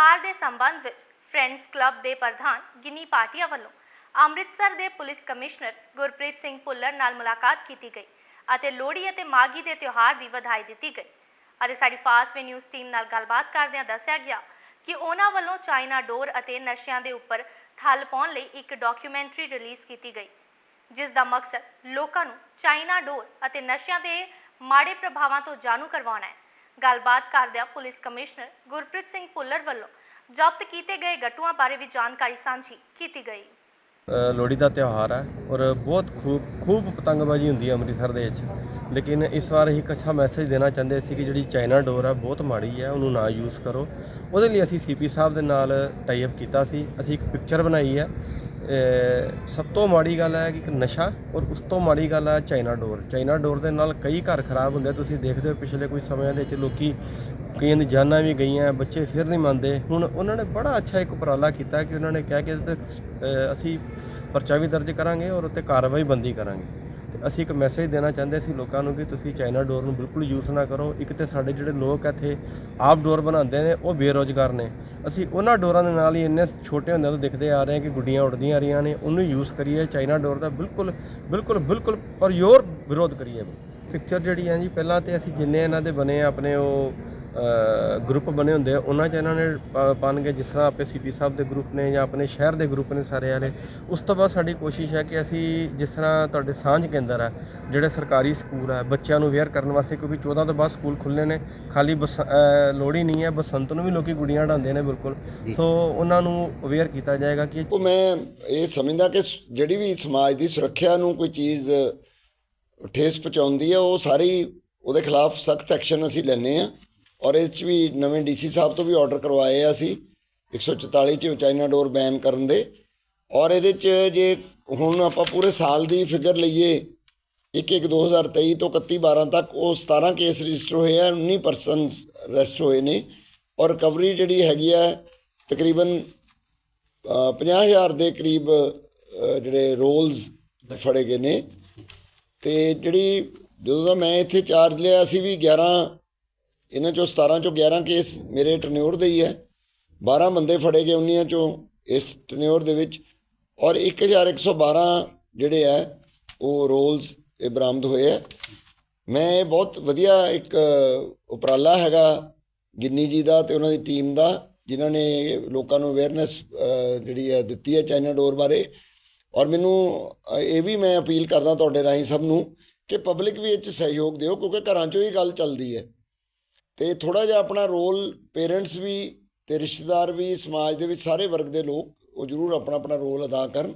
ਤਿਉਹਾਰ ਦੇ ਸੰਬੰਧ ਵਿੱਚ ਫਰੈਂਡਸ ਕਲੱਬ ਦੇ ਪ੍ਰਧਾਨ ਗਿਨੀ ਪਾਟਿਆ ਵੱਲੋਂ ਅੰਮ੍ਰਿਤਸਰ ਦੇ ਪੁਲਿਸ ਕਮਿਸ਼ਨਰ ਗੁਰਪ੍ਰੀਤ ਸਿੰਘ ਭੁੱਲਰ ਨਾਲ ਮੁਲਾਕਾਤ ਕੀਤੀ ਗਈ ਅਤੇ ਲੋਹੜੀ ਅਤੇ ਮਾਗੀ ਦੇ ਤਿਉਹਾਰ ਦੀ ਵਧਾਈ ਦਿੱਤੀ ਗਈ। ਅਤੇ ਸਾਡੀ ਫਾਸਟ ਵੇ ਨਿਊਜ਼ ਟੀਮ ਨਾਲ ਗੱਲਬਾਤ ਕਰਦਿਆਂ ਦੱਸਿਆ ਗਿਆ ਕਿ ਉਹਨਾਂ ਵੱਲੋਂ ਚਾਈਨਾ ਡੋਰ ਅਤੇ ਨਸ਼ਿਆਂ ਦੇ ਉੱਪਰ ਠੱਲ ਪਾਉਣ ਲਈ ਇੱਕ ਡਾਕੂਮੈਂਟਰੀ ਰਿਲੀਜ਼ ਕੀਤੀ ਗਈ, ਜਿਸ ਦਾ ਮਕਸਦ ਲੋਕਾਂ ਨੂੰ ਚਾਈਨਾ ਡੋਰ ਅਤੇ ਨਸ਼ਿਆਂ ਦੇ ਮਾੜੇ ਪ੍ਰਭਾਵਾਂ ਤੋਂ ਜਾਣੂ ਕਰਵਾਉਣਾ ਹੈ। ਗੱਲਬਾਤ ਕਰਦਿਆਂ ਪੁਲਿਸ ਕਮਿਸ਼ਨਰ ਗੁਰਪ੍ਰੀਤ ਸਿੰਘ ਭੁੱਲਰ ਵੱਲੋਂ ਜ਼ਬਤ ਕੀਤੇ ਗਏ ਗੱਟੂਆਂ ਬਾਰੇ ਵੀ ਜਾਣਕਾਰੀ ਸਾਂਝੀ ਕੀਤੀ ਗਈ। ਲੋਹੜੀ ਦਾ ਤਿਉਹਾਰ ਹੈ ਔਰ ਬਹੁਤ ਖੂਬ ਖੂਬ ਪਤੰਗਬਾਜ਼ੀ ਹੁੰਦੀ ਹੈ ਅੰਮ੍ਰਿਤਸਰ ਦੇ ਵਿੱਚ। ਲੇਕਿਨ ਇਸ ਵਾਰ ਅਸੀਂ ਇੱਕ ਅੱਛਾ ਮੈਸੇਜ ਦੇਣਾ ਚਾਹੁੰਦੇ ਸੀ ਕਿ ਜਿਹੜੀ ਚਾਈਨਾ ਡੋਰ ਹੈ ਬਹੁਤ ਮਾੜੀ ਹੈ, ਉਹਨੂੰ ਨਾ ਯੂਜ਼ ਕਰੋ। ਉਹਦੇ ਲਈ ਅਸੀਂ ਸੀਪੀ ਸਾਹਿਬ ਦੇ ਨਾਲ ਟਾਈ ਅਪ ਕੀਤਾ ਸੀ। ਅਸੀਂ ਇੱਕ ਪਿਕਚਰ ਬਣਾਈ ਹੈ। ਸਭ ਤੋਂ ਮਾੜੀ ਗੱਲ ਹੈ ਕਿ ਇੱਕ ਨਸ਼ਾ ਔਰ ਉਸ ਤੋਂ ਮਾੜੀ ਗੱਲ ਹੈ ਚਾਈਨਾ ਡੋਰ। ਚਾਈਨਾ ਡੋਰ ਦੇ ਨਾਲ ਕਈ ਘਰ ਖਰਾਬ ਹੁੰਦੇ ਤੁਸੀਂ ਦੇਖਦੇ ਹੋ ਪਿਛਲੇ ਕੁਝ ਸਮਿਆਂ ਦੇ ਵਿੱਚ ਲੋਕੀ ਕਈਆਂ ਦੀ ਜਾਨਾਂ ਵੀ ਗਈਆਂ, ਬੱਚੇ ਫਿਰ ਨਹੀਂ ਮੰਨਦੇ। ਹੁਣ ਉਹਨਾਂ ਨੇ ਬੜਾ ਅੱਛਾ ਇੱਕ ਉਪਰਾਲਾ ਕੀਤਾ ਕਿ ਉਹਨਾਂ ਨੇ ਕਿਹਾ ਕਿ ਅਸੀਂ ਪਰਚਾ ਵੀ ਦਰਜ ਕਰਾਂਗੇ ਔਰ ਉੱਤੇ ਕਾਰਵਾਈ ਬੰਦੀ ਕਰਾਂਗੇ। ਤੇ ਅਸੀਂ ਇੱਕ ਮੈਸੇਜ ਦੇਣਾ ਚਾਹੁੰਦੇ ਸੀ ਲੋਕਾਂ ਨੂੰ ਕਿ ਤੁਸੀਂ ਚਾਈਨਾ ਡੋਰ ਨੂੰ ਬਿਲਕੁਲ ਯੂਜ਼ ਨਾ ਕਰੋ। ਇੱਕ ਤੇ ਸਾਡੇ ਜਿਹੜੇ ਲੋਕ ਇੱਥੇ ਆਪ ਡੋਰ ਬਣਾਉਂਦੇ ਨੇ, ਉਹ ਬੇਰੋਜ਼ਗਾਰ ਨੇ। ਅਸੀਂ ਉਹਨਾਂ ਡੋਰਾਂ ਦੇ ਨਾਲ ਹੀ ਇੰਨੇ ਛੋਟੇ ਹੁੰਦਿਆਂ ਤੋਂ ਦਿਖਦੇ ਆ ਰਹੇ ਹਾਂ ਕਿ ਗੁੱਡੀਆਂ ਉੱਡਦੀਆਂ ਆ ਰਹੀਆਂ ਨੇ, ਉਹਨੂੰ ਯੂਜ਼ ਕਰੀਏ, ਚਾਈਨਾ ਡੋਰ ਦਾ ਬਿਲਕੁਲ ਬਿਲਕੁਲ ਬਿਲਕੁਲ ਔਰ ਯੋਰ ਵਿਰੋਧ ਕਰੀਏ। ਪਿਕਚਰ ਜਿਹੜੀ ਹੈ ਜੀ, ਪਹਿਲਾਂ ਤੇ ਅਸੀਂ ਜਿੰਨੇ ਇਹਨਾਂ ਦੇ ਬਣੇ ਆ, ਆਪਣੇ ਉਹ ਗਰੁੱਪ ਬਣੇ ਹੁੰਦੇ ਆ। ਉਹਨਾਂ 'ਚ ਇਹਨਾਂ ਨੇ ਪਾ- ਪਾਉਣਗੇ ਜਿਸ ਤਰ੍ਹਾਂ ਆਪਣੇ ਸੀਪੀ ਸਾਹਿਬ ਦੇ ਗਰੁੱਪ ਨੇ ਜਾਂ ਆਪਣੇ ਸ਼ਹਿਰ ਦੇ ਗਰੁੱਪ ਨੇ ਸਾਰੇ ਵਾਲੇ ਉਸ ਤੋਂ ਬਾਅਦ ਸਾਡੀ ਕੋਸ਼ਿਸ਼ ਹੈ ਕਿ ਅਸੀਂ ਜਿਸ ਤਰ੍ਹਾਂ ਤੁਹਾਡੇ ਸਾਂਝ ਕੇਂਦਰ ਹੈ ਜਿਹੜੇ ਸਰਕਾਰੀ ਸਕੂਲ ਹੈ ਬੱਚਿਆਂ ਨੂੰ ਵੇਅਰ ਕਰਨ ਵਾਸਤੇ ਕਿਉਂਕਿ 14 ਤੋਂ ਬਾਅਦ ਸਕੂਲ ਖੁੱਲ੍ਹੇ ਨੇ। ਖਾਲੀ ਲੋਹੜੀ ਨਹੀਂ ਹੈ। ਬਸੰਤ ਨੂੰ ਵੀ ਲੋਕੀ ਗੁੱਡੀਆਂ ਉਡਾਉਂਦੇ ਨੇ ਬਿਲਕੁਲ। ਸੋ ਉਹਨਾਂ ਨੂੰ ਅਵੇਅਰ ਕੀਤਾ ਜਾਏਗਾ ਕਿ ਉਹ ਮੈਂ ਇਹ ਸਮਝਦਾ ਕਿ ਜਿਹੜੀ ਵੀ ਸਮਾਜ ਦੀ ਸੁਰੱਖਿਆ ਨੂੰ ਕੋਈ ਚੀਜ਼ ਠੇਸ ਪਹੁੰਚਾਉਂਦੀ ਹੈ ਉਹ ਸਾਰੀ ਉਹਦੇ ਖਿਲਾਫ ਸਖਤ ਐਕਸ਼ਨ ਅਸੀਂ ਲੈਨੇ ਆ। ਔਰ ਇਹ 'ਚ ਵੀ ਨਵੇਂ ਡੀਸੀ ਸਾਹਿਬ ਤੋਂ ਵੀ ਆਰਡਰ ਕਰਵਾਏ ਆ ਅਸੀਂ। 144 ਚ ਚਾਈਨਾ ਡੋਰ ਬੈਨ ਕਰਨ ਦੇ। ਔਰ ਇਹਦੇ 'ਚ ਜੇ ਹੁਣ ਆਪਾਂ ਪੂਰੇ ਸਾਲ ਦੀ ਫਿਗਰ ਲਈਏ 1 1 2023 ਤੋਂ 31 12 ਤੱਕ ਉਹ 17 ਕੇਸ ਰਜਿਸਟਰ ਹੋਏ ਆ 19 ਪਰਸਨਸ ਅਰੈਸਟ ਹੋਏ ਨੇ। ਔਰ ਰਿਕਵਰੀ ਜਿਹੜੀ ਹੈਗੀ ਆ ਤਕਰੀਬਨ ਅ, 50000 ਦੇ ਕਰੀਬ ਜਿਹੜੇ ਰੋਲਸ ਫੜੇ ਗਏ ਨੇ। ਤੇ ਜਿਹੜੀ ਜਦੋਂ ਦਾ ਮੈਂ ਇੱਥੇ ਚਾਰਜ ਲਿਆ ਸੀ ਵੀ 11 ਇਹਨਾਂ ਚੋਂ 17 ਚੋਂ 11 ਕੇਸ ਮੇਰੇ ਟਨਿਓਰ ਦੇ ਹੀ ਹੈ। 12 ਬੰਦੇ ਫੜੇ ਗਏ 19 ਚੋਂ ਇਸ ਟਨਿਓਰ ਦੇ ਵਿੱਚ। ਔਰ 1112 ਜਿਹੜੇ ਹੈ, ਉਹ ਰੋਲਸ ਇਹ ਬਰਾਮਦ ਹੋਏ ਹੈ। ਮੈਂ ਇਹ ਬਹੁਤ ਵਧੀਆ ਇੱਕ ਉਪਰਾਲਾ ਹੈਗਾ ਗਿੰਨੀ ਜੀ ਦਾ ਤੇ ਉਹਨਾਂ ਦੀ ਟੀਮ ਦਾ, ਜਿਨ੍ਹਾਂ ਨੇ ਲੋਕਾਂ ਨੂੰ ਅਵੇਅਰਨੈਸ ਜਿਹੜੀ ਹੈ, ਦਿੱਤੀ ਹੈ ਚਾਈਨਾ ਡੋਰ ਬਾਰੇ। ਔਰ ਮੈਨੂੰ ਇਹ ਵੀ ਮੈਂ ਅਪੀਲ ਕਰਦਾ ਤੁਹਾਡੇ ਰਾਹੀਂ ਸਭ ਨੂੰ ਕਿ ਪਬਲਿਕ ਵੀ ਇਹ 'ਚ ਸਹਿਯੋਗ ਦਿਓ, ਕਿਉਂਕਿ ਘਰਾਂ 'ਚੋਂ ਹੀ ਗੱਲ ਚੱਲਦੀ ਹੈ। ਤੇ ਥੋੜਾ ਜਿਹਾ ਆਪਣਾ ਰੋਲ ਪੇਰੈਂਟਸ ਵੀ ਤੇ ਰਿਸ਼ਤੇਦਾਰ ਵੀ ਸਮਾਜ ਦੇ ਵਿੱਚ ਸਾਰੇ ਵਰਗ ਦੇ ਲੋਕ ਉਹ ਜ਼ਰੂਰ ਆਪਣਾ ਆਪਣਾ ਰੋਲ ਅਦਾ ਕਰਨ।